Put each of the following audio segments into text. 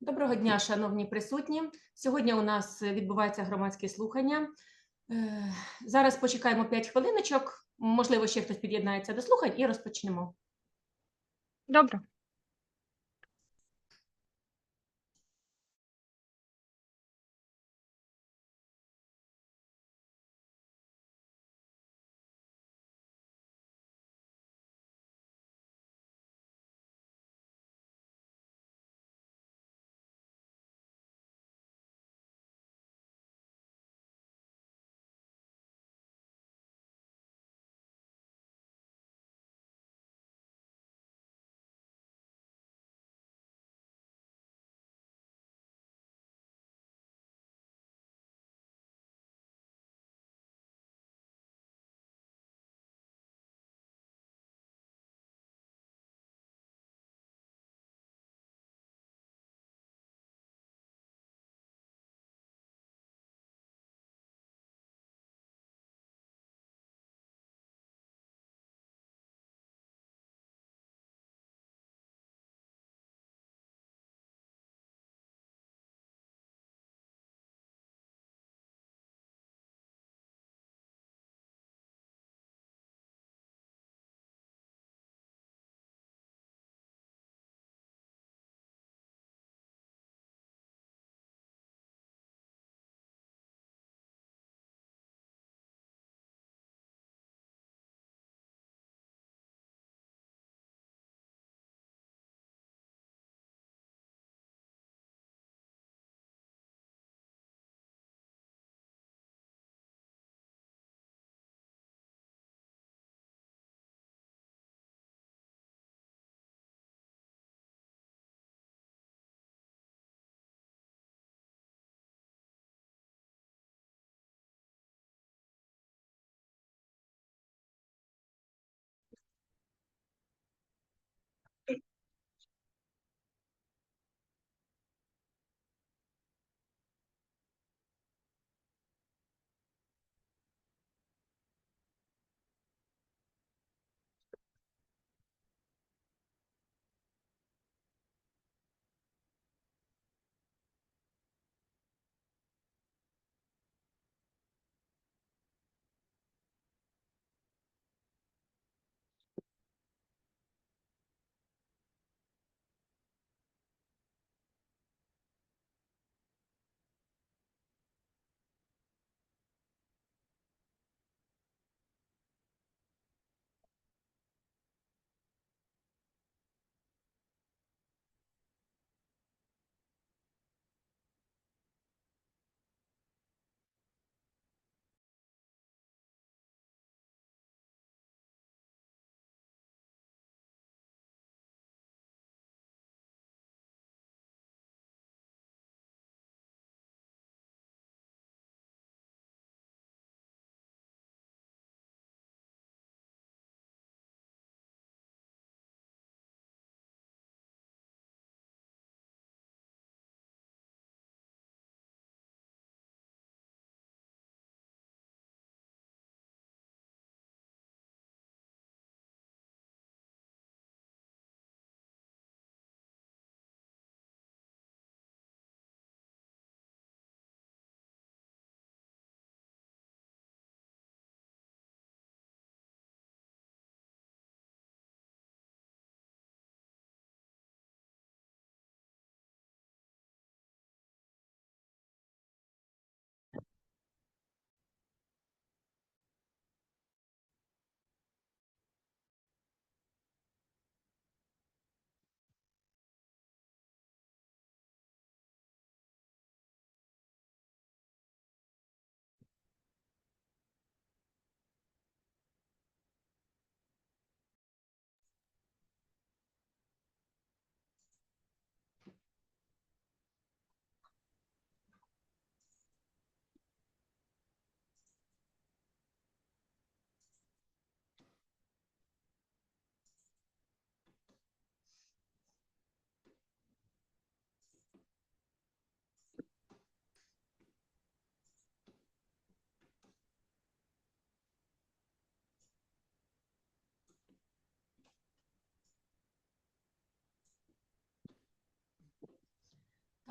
Доброго дня, шановні присутні. Сьогодні у нас відбувається громадське слухання. Е, Зараз почекаємо 5 хвилиночок. Можливо, ще хтось під'єднається до слухань і розпочнемо. Добре.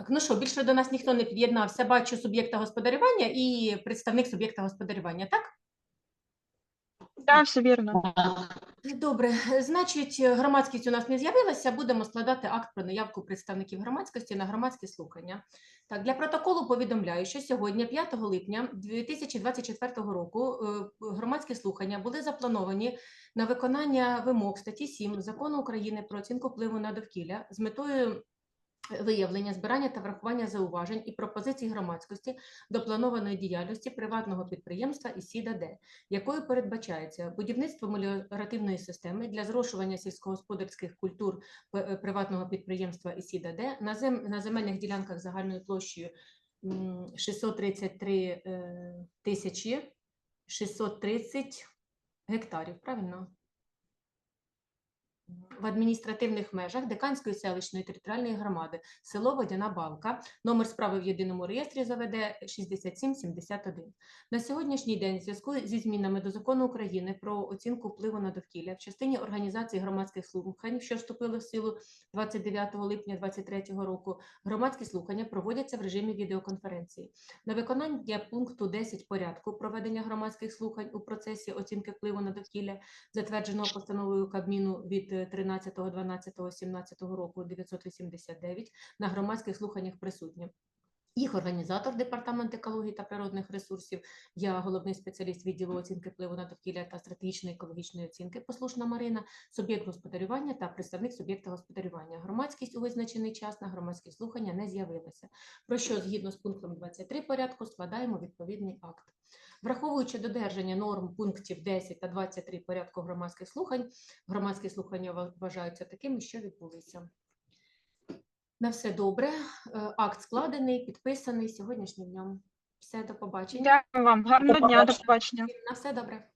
Ну що, більше до нас ніхто не під'єднався. Бачу суб'єкта господарювання і представник суб'єкта господарювання, так? Да, все вірно. Добре, значить, громадськість у нас не з'явилася. Будемо складати акт про наявку представників громадськості на громадські слухання. Так, для протоколу повідомляю, що сьогодні, 5 липня 2024 року, е, громадські слухання були заплановані на виконання вимог статті 7 Закону України про оцінку впливу на довкілля з метою виявлення, збирання та врахування зауважень і пропозицій громадськості до планованої діяльності приватного підприємства ІСІДА Д, якою передбачається будівництво меліоративної системи для зрошування сільськогосподарських культур е, приватного підприємства ІСІДА Д на, зем, на земельних ділянках загальною площею м, 633 е, тисячі 630 гектарів, правильно? В адміністративних межах Деканської селищної територіальної громади село Водяна Балка. Номер справи в єдиному реєстрі ЗВД 6771. На сьогоднішній день, в зв'язку зі змінами до закону України про оцінку впливу на довкілля в частині організації громадських слухань, що вступили в силу 29 липня 2023 року, громадські слухання проводяться в режимі відеоконференції. На виконання пункту 10 порядку проведення громадських слухань у процесі оцінки впливу на довкілля затвердженого постановою Кабміну від е, 13.12.17 року 989 на громадських слуханнях присутні. Їх організатор Департамент екології та природних ресурсів, я головний спеціаліст відділу оцінки впливу на довкілля та стратегічної екологічної оцінки послушна Марина, суб'єкт господарювання та представник суб'єкта господарювання. Громадськість у визначений час на громадські слухання не з'явилася, про що згідно з пунктом 23 порядку складаємо відповідний акт. Враховуючи додержання норм пунктів 10 та 23 порядку громадських слухань, громадські слухання вважаються такими, що відбулися. На все добре. Е, Акт складений, підписаний сьогоднішнім днем. Все, до побачення. Дякую вам. Гарного дня, до побачення. На все добре.